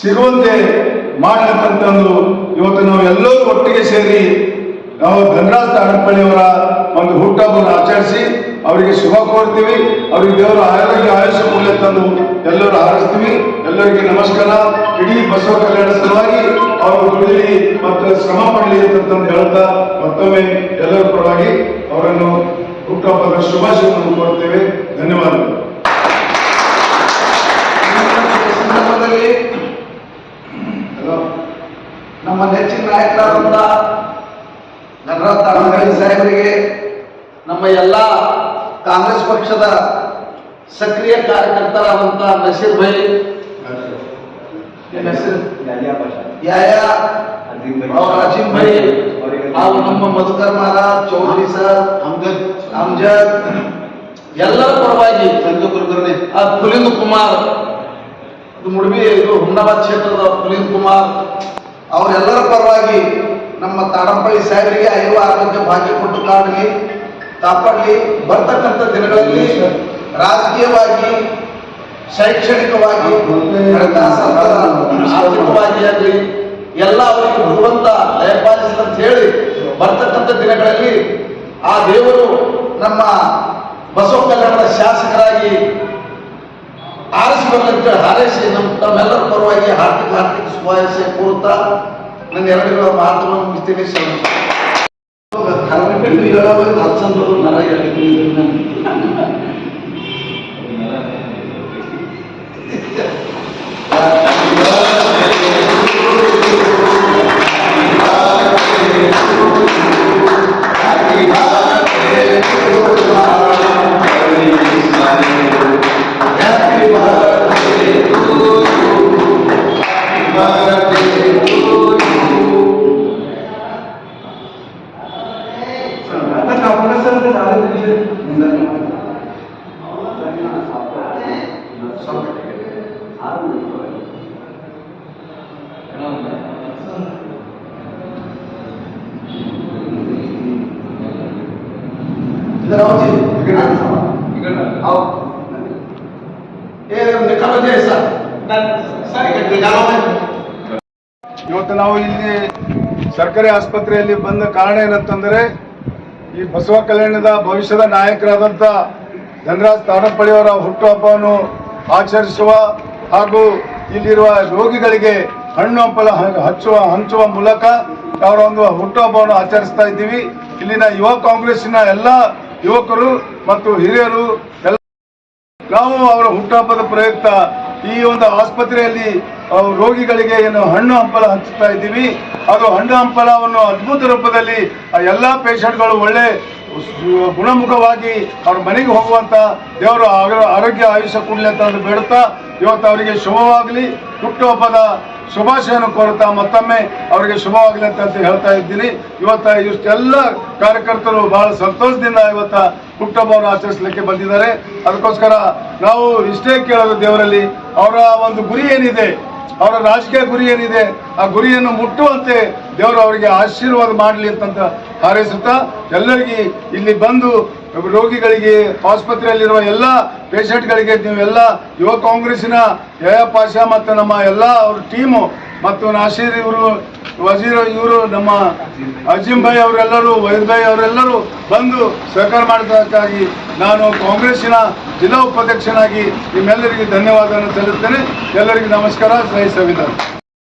ಸಿಗುವಂತೆ ಮಾಡಬೇಕಂತಂದು ಇವತ್ತು ನಾವು ಎಲ್ಲರೂ ಒಟ್ಟಿಗೆ ಸೇರಿ ನಾವು ಧನರಾಜ್ ತಾಡಪಳ್ಳಿಯವರ ಒಂದು ಹುಟ್ಟಹಬ್ಬವನ್ನು ಆಚರಿಸಿ ಅವರಿಗೆ ಶುಭ ಕೋರ್ತೀವಿ. ಅವರಿಗೆ ದೇವರ ಆರೋಗ್ಯ ಆಯುಷ್ಯ ಮೂಲ್ಯ ತಂದು ಎಲ್ಲರೂ ಆರಿಸ್ತೀವಿ ಎಲ್ಲರಿಗೆ ನಮಸ್ಕಾರ. ಇಡೀ ಬಸವ ಕಲ್ಯಾಣ ಸಲುವಾಗಿ ಅವರು ದುಡಿಲಿ ಮತ್ತು ಶ್ರಮ ಪಡಲಿ ಅಂತಂದು ಹೇಳ್ತಾ ಮತ್ತೊಮ್ಮೆ ಎಲ್ಲರ ಪರವಾಗಿ ಅವರನ್ನು ಹುಟ್ಟಹಬ್ಬದ ಶುಭಾಶಯವನ್ನು ಕೋರ್ತೇವೆ ಧನ್ಯವಾದಗಳು. ನಮ್ಮ ನೆಚ್ಚಿನ ನಾಯಕರಾದಂಥ ನಟರಾಜ್ ತಾಳಮಳ್ಳಿ ಸಾಹೇಬರಿಗೆ ನಮ್ಮ ಎಲ್ಲ ಕಾಂಗ್ರೆಸ್ ಪಕ್ಷದ ಸಕ್ರಿಯ ಕಾರ್ಯಕರ್ತರಾದಂಥ ನಸೀರ್ ಭೈ ಅಜಿಮ್ ಭೈ ಹಾಗೂ ನಮ್ಮ ಮಧುಕರ್ ಮಹಾರಾಜ್ ಚೌಧರಿ ಸರ್ ಅಮ್ಜದ್. ಅಮ್ಜದ್. ಎಲ್ಲರ ಪರವಾಗಿ ಆ ಪುಲಿಂದ್ ಕುಮಾರ್. ಮುಡ್ಬಿ ಇದು ಹುಮ್ನಾಬಾದ್ ಕ್ಷೇತ್ರದ ಪುಲಿಂದ್ ಕುಮಾರ್. ಅವರೆಲ್ಲರ ಪರವಾಗಿ ನಮ್ಮ ತಾಡಂಪಳ್ಳಿ ಸಾಹೇಬರಿಗೆ ಐದು ಆರೋಗ್ಯ ಭಾಗ್ಯ ಕೊಟ್ಟು ಕಾಡಲಿ ಕಾಪಾಡಲಿ. ಬರ್ತಕ್ಕಂಥ ದಿನಗಳಲ್ಲಿ ರಾಜಕೀಯವಾಗಿ ಶೈಕ್ಷಣಿಕವಾಗಿ ಆರ್ಥಿಕವಾಗಿ ಆಗಲಿ ಎಲ್ಲ ಅವರಿಗೆ ಭಗವಂತ ದಯಪಾಲಿಸಿದಂತ ಹೇಳಿ ಬರ್ತಕ್ಕಂಥ ದಿನಗಳಲ್ಲಿ ಆ ದೇವರು ನಮ್ಮ ಬಸವ ಕಲ್ಯಾಣದ ಶಾಸಕರಾಗಿ ಆರಿಸಿ ಬರ್ಲಿಕ್ಕೆ ಹಾರೈಸಿ ನಮ್ಮ ತಮ್ಮೆಲ್ಲರ ಪರವಾಗಿ ಹಾರ್ದಿಕ ಹಾರ್ದಿಕ ಶುಭಾಶಯ ಕೋರುತ್ತಾ ನನ್ನ ಎರಡುಗಳ ಮಾತುಗಳನ್ನು ಮುಗಿಸ್ತೀನಿ. ಶ್ರಮಿಸಿ ಇವತ್ತು ನಾವು ಇಲ್ಲಿ ಸರ್ಕಾರಿ ಆಸ್ಪತ್ರೆಯಲ್ಲಿ ಬಂದ ಕಾರಣ ಏನಂತಂದರೆ ಈ ಬಸವ ಕಲ್ಯಾಣದ ಭವಿಷ್ಯದ ನಾಯಕರಾದಂಥ ಧನರಾಜ್ ತಾಡಪ್ಪಳಿಯವರ ಹುಟ್ಟುಹಬ್ಬವನ್ನು ಆಚರಿಸುವ ಹಾಗೂ ಇಲ್ಲಿರುವ ರೋಗಿಗಳಿಗೆ ಹಣ್ಣು ಹಂಪಲ ಹಚ್ಚುವ ಹಂಚುವ ಮೂಲಕ ಅವರ ಒಂದು ಹುಟ್ಟುಹಬ್ಬವನ್ನು ಆಚರಿಸ್ತಾ ಇದ್ದೀವಿ. ಇಲ್ಲಿನ ಯುವ ಕಾಂಗ್ರೆಸ್ಸಿನ ಎಲ್ಲ ಯುವಕರು ಮತ್ತು ಹಿರಿಯರು ಎಲ್ಲ ನಾವು ಅವರ ಹುಟ್ಟುಹಬ್ಬದ ಪ್ರಯುಕ್ತ ಈ ಒಂದು ಆಸ್ಪತ್ರೆಯಲ್ಲಿ ರೋಗಿಗಳಿಗೆ ಏನು ಹಣ್ಣು ಹಂಪಲ ಹಂಚುತ್ತಾ ಇದ್ದೀವಿ. ಅದು ಹಣ್ಣು ಹಂಪಲವನ್ನು ಅದ್ಭುತ ರೂಪದಲ್ಲಿ ಎಲ್ಲ ಪೇಷಂಟ್ಗಳು ಒಳ್ಳೆ ಗುಣಮುಖವಾಗಿ ಅವ್ರ ಮನೆಗೆ ಹೋಗುವಂತ ದೇವರು ಆರೋಗ್ಯ ಆಯುಷ್ಯ ಕೊಡಲಿ ಅಂತ ಬೇಡುತ್ತಾ, ಇವತ್ತು ಅವರಿಗೆ ಶುಭವಾಗಲಿ. ಹುಟ್ಟುಹಬ್ಬದ ಶುಭಾಶಯನ ಕೋರುತ್ತಾ ಮತ್ತೊಮ್ಮೆ ಅವರಿಗೆ ಶುಭವಾಗಲಿ ಅಂತ ಅಂತ ಹೇಳ್ತಾ ಇದ್ದೀನಿ. ಇವತ್ತ ಇಷ್ಟೆಲ್ಲ ಕಾರ್ಯಕರ್ತರು ಬಹಳ ಸಂತೋಷದಿಂದ ಇವತ್ತ ಹುಟ್ಟುಹಬ್ಬವನ್ನು ಆಚರಿಸಲಿಕ್ಕೆ ಬಂದಿದ್ದಾರೆ. ಅದಕ್ಕೋಸ್ಕರ ನಾವು ಇಷ್ಟೇ ಕೇಳೋದು ದೇವರಲ್ಲಿ, ಅವರ ಒಂದು ಗುರಿ ಏನಿದೆ ಅವರ ರಾಜಕೀಯ ಗುರಿ ಏನಿದೆ, ಆ ಗುರಿಯನ್ನು ಮುಟ್ಟುವಂತೆ ದೇವರು ಅವರಿಗೆ ಆಶೀರ್ವಾದ ಮಾಡಲಿ ಅಂತಂತ ಹಾರೈಸುತ್ತಾ ಎಲ್ಲರಿಗೆ ಇಲ್ಲಿ ಬಂದು ರೋಗಿಗಳಿಗೆ, ಆಸ್ಪತ್ರೆಯಲ್ಲಿರುವ ಎಲ್ಲ ಪೇಷಂಟ್ಗಳಿಗೆ ನೀವೆಲ್ಲ ಯುವ ಕಾಂಗ್ರೆಸ್ಸಿನ ಪಾಷಾ ಮತ್ತು ನಮ್ಮ ಎಲ್ಲ ಅವ್ರ ಟೀಮು ಮತ್ತು ನಾಶೀರ್ ಇವರು ವಜೀರ್ ಇವರು ನಮ್ಮ ಅಜಿಂ ಭಾಯ್ ಅವರೆಲ್ಲರೂ, ವೈದ್ ಭಾಯ್ ಅವರೆಲ್ಲರೂ ಬಂದು ಸಹಕಾರ ಮಾಡಿದ್ದಕ್ಕಾಗಿ ನಾನು ಕಾಂಗ್ರೆಸ್ಸಿನ ಜಿಲ್ಲಾ ಉಪಾಧ್ಯಕ್ಷನಾಗಿ ನಿಮ್ಮೆಲ್ಲರಿಗೆ ಧನ್ಯವಾದವನ್ನು ಸಲ್ಲಿಸ್ತೇನೆ. ಎಲ್ಲರಿಗೂ ನಮಸ್ಕಾರ. ಸಂವಿಧಾನ.